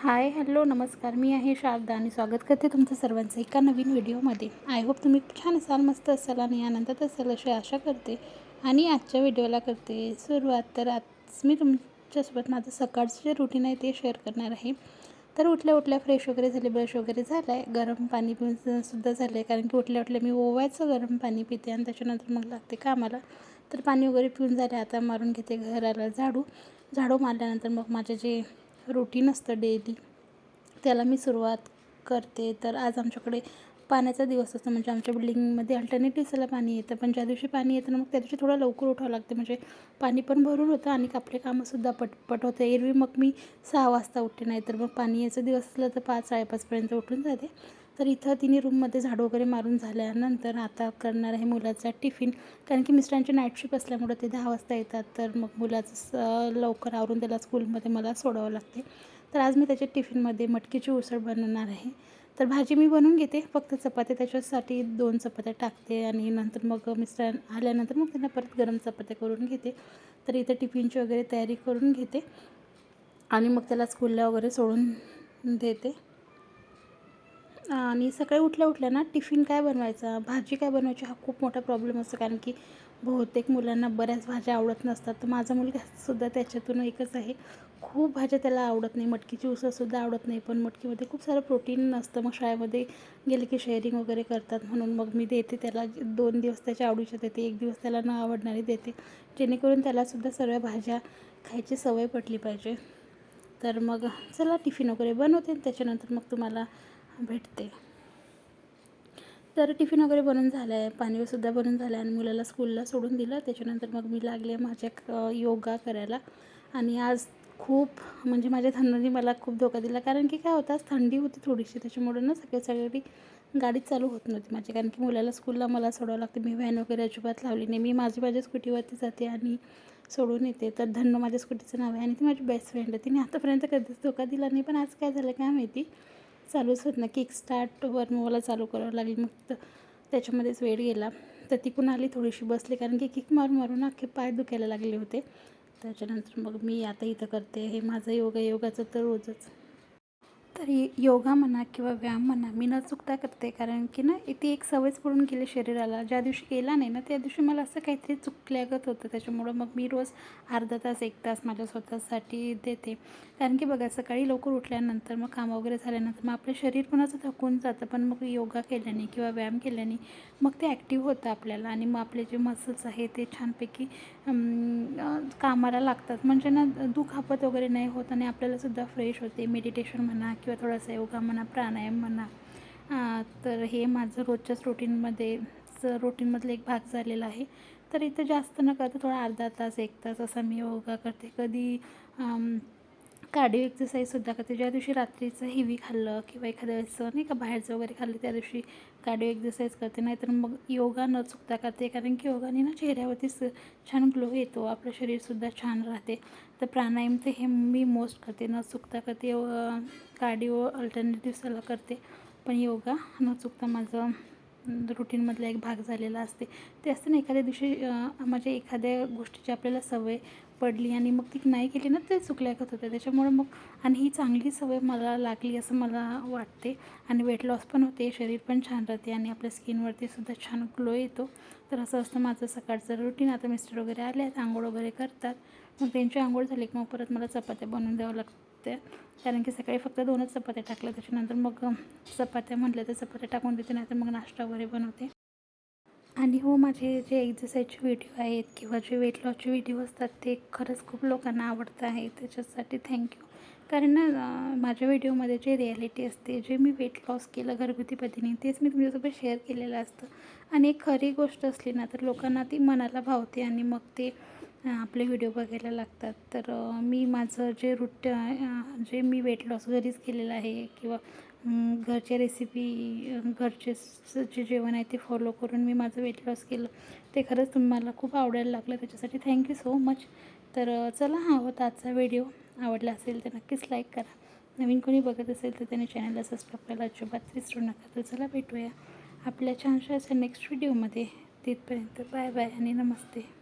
Hi hello नमस्कार. मी आहे शारदा आणि स्वागत करते तुमचं सर्वांचं एका नवीन व्हिडिओमध्ये. आय होप तुम्ही छान असाल मस्त असाल आणि आनंदात असाल अशी आशा करते. आणि आजच्या व्हिडिओला करते सुरुवात. तर आज मी तुमच्यासोबत माझं सकाळचं जे रुटीन आहे ते शेअर करणार आहे. तर उठल्या उठल्या फ्रेश वगैरे झाले ब्रश वगैरे झाला आहे गरम पाणी पिऊन सुद्धा झालं आहे कारण की उठल्या उठल्या मी ओवायचं गरम पाणी पिते आणि त्याच्यानंतर मग लागते कामाला. तर पाणी वगैरे पिऊन झाले आता मारून घेते घराला झाडू. झाडू मारल्यानंतर मग माझे जे रुटीन असतं डेली त्याला मी सुरुवात करते. तर आज आमच्याकडे पाण्याचा दिवस असतो. म्हणजे आमच्या बिल्डिंगमध्ये अल्टरनेट दिवसाला पाणी येतं. पण ज्या दिवशी पाणी येतं ना मग त्या दिवशी थोडं लवकर उठावं लागते. म्हणजे पाणी पण भरून होतं आणि आपले कामंसुद्धा पटपट होतं. एरवी मग मी सहा वाजता उठते. नाही तर मग पाणी याचा दिवस असलं तर पाच साडेपाचपर्यंत उठून जाते. तर इथं तिन्ही रूममध्ये झाडू वगैरे मारून झाल्यानंतर आता करणार आहे मुलाचा टिफिन. कारण की मिस्टरांची नाईट शिफ्ट असल्यामुळं ते दहा वाजता येतात. तर मग मुलाचं लवकर आवरून त्याला स्कूलमध्ये मला सोडावं लागते. तर आज मी त्याच्या टिफिनमध्ये मटकीची उसळ बनवणार आहे. तर भाजी मी बनवून घेते. फक्त चपात्या त्याच्यासाठी दोन चपात्या टाकते आणि नंतर मग मिस्टर आल्यानंतर मग त्यांना परत गरम चपात्या करून घेते. तर इथं टिफिनची वगैरे तयारी करून घेते. आणि मग त्याला स्कूलला वगैरे सोडून देते. आणि सकाळी उठल्या उठल्या ना टिफिन काय बनवायचा? भाजी काय बनवायची? हा खूप मोठा प्रॉब्लेम असतो कारण की बहुतेक मुलांना बऱ्याच भाज्या आवडत नसतात. तर माझा मुलगासुद्धा त्याच्यातून एकच आहे. खूप भाज्या त्याला आवडत नाही. मटकीची उसळसुद्धा आवडत नाही पण मटकीमध्ये खूप सारं प्रोटीन नसतं. मग शाळेमध्ये गेले की शेअरिंग वगैरे करतात. म्हणून मग मी देते त्याला. दोन दिवस त्याच्या आवडीच्या देते. एक दिवस त्याला न आवडणारी देते. जेणेकरून त्यालासुद्धा सर्व भाज्या खायची सवय पडली पाहिजे. तर मग चला टिफिन वगैरे बनवते. त्याच्यानंतर मग तुम्हाला भेटते. तर टिफिन वगैरे बनून झालं आहे पाणीसुद्धा बनून झालं आहे आणि मुलाला स्कूलला सोडून दिलं. त्याच्यानंतर मग मी लागले माझ्या योगा करायला. आणि आज खूप म्हणजे माझ्या थंडीने मला खूप धोका दिला. कारण की काय होतं आज थंडी होती थोडीशी. त्याच्यामुळे ना सगळी सगळी गाडी चालू होत नव्हती माझी. कारण की मुलाला स्कूलला मला सोडावं लागते. मी व्हॅन वगैरे अजिबात लावली नाही. मी माझी माझ्या स्कूटीवरती जाते आणि सोडून येते. तर धन्नो माझ्या स्कूटीचं नाव आहे आणि ती माझी बेस्ट फ्रेंड आहे. तिने आतापर्यंत कधीच धोका दिला नाही. पण आज काय झालं काय माहिती? चालूच होत ना किक स्टार्टवर मला चालू करावं लागेल. मग तर त्याच्यामध्येच वेळ गेला. तर तिकून आली थोडीशी बसली. कारण की किक मारून मारून अख्खे पाय दुखायला लागले होते. त्याच्यानंतर मग मी आता इथं करते. हे माझं योगा योगाचं तर रोजच. तर योगा म्हणा किंवा व्यायाम म्हणा मी न चुकता करते. कारण की ना ती एक सवयच पडून गेली शरीराला. ज्या दिवशी केला नाही ना त्या दिवशी मला असं काहीतरी चुकल्यागत होतं. त्याच्यामुळं मग मी रोज अर्धा तास एक तास माझ्या स्वतःसाठी देते. कारण की बघा सकाळी लवकर उठल्यानंतर मग कामं वगैरे झाल्यानंतर मग आपलं शरीर पण असं थकून जातं. पण मग योगा केल्याने किंवा व्यायाम केल्याने मग ते ॲक्टिव्ह होतं आपल्याला. आणि मग आपले जे मसल्स आहे ते छानपैकी कामाला लागतात. म्हणजे ना दुखापत वगैरे नाही होत आणि आपल्यालासुद्धा फ्रेश होते. मेडिटेशन म्हणा किंवा थोडासा योगा म्हणा प्राणायाम म्हणा. तर हे माझं रोजच्याच रुटीनमध्ये रुटीनमधला एक भाग झालेला आहे. तर इथं जास्त न करता थोडा अर्धा तास एक तास असा मी योगा करते. कधी कार्डिओ एक्सरसाईजसुद्धा करते. ज्या दिवशी रात्रीचं हेवी खाल्लं किंवा एखाद्या वेळेस नाही का बाहेरचं वगैरे खाल्लं त्या दिवशी कार्डिओ एक्सरसाईज करते. नाहीतर मग योगा न चुकता करते. कारण की योगाने ना चेहऱ्यावरती छान ग्लो येतो. आपलं शरीरसुद्धा छान राहते. तर प्राणायाम ते हे मी मोस्ट करते. न चुकता करते कार्डिओ अल्टरनेटिव्ह दिवसाला करते. पण योगा न चुकता माझं रुटीनमधला एक भाग झालेला असते. ते असते ना एखाद्या दिवशी म्हणजे एखाद्या गोष्टीची आपल्याला सवय पडली आणि मग ती नाही केली ना ते चुकल्या खात होत्या त्याच्यामुळं मग आणि ही चांगली सवय मला लागली असं मला वाटते. आणि वेट लॉस पण होते शरीर पण छान राहते आणि आपल्या स्किनवरती सुद्धा छान ग्लो येतो. तर असं असतं माझं सकाळचं रुटीन आता मिस्टर वगैरे आले आहेत आंघोळ वगैरे करतात. मग त्यांची आंघोळ झाली की मग परत मला चपात्या बनवून द्यावं लागते कारण की सकाळी फक्त दोनच चपात्या टाकल्या त्याच्यानंतर मग चपात्या म्हटल्या तर चपात्या टाकून देते नाही तर मग नाश्ता वगैरे बनवते. आणि हो माझे जे एक्झरसाईजचे व्हिडिओ आहेत किंवा जे वेट लॉसचे व्हिडिओ असतात ते खरंच खूप लोकांना आवडतं आहे. त्याच्यासाठी थँक्यू कारण ना माझ्या व्हिडिओमध्ये जे रिॲलिटी असते जे मी वेट लॉस केलं घरगुती पद्धतीने तेच मी तुमच्यासोबत शेअर केलेलं असतं. आणि एक खरी गोष्ट असली ना तर लोकांना ती मनाला भावते आणि मग ते आपले व्हिडिओ बघायला लागतात. तर मी माझं जे रुट जे मी वेट लॉस घरीच केलेलं आहे किंवा घरच्या रेसिपी घरचे जे जेवण आहे ते फॉलो करून मी माझं वेट लॉस केलं. ते खरंच तुम्हाला खूप आवडायला लागलं. त्याच्यासाठी थँक्यू सो मच तर चला हा होता आजचा व्हिडिओ आवडला असेल तर नक्कीच लाईक करा. नवीन कोणी बघत असेल तर त्याने चॅनलला सबस्क्राईब करायला अजिबात विसरू नका. तर चला भेटूया आपल्या छानशा अशा नेक्स्ट व्हिडिओमध्ये तिथपर्यंत बाय बाय आणि नमस्ते.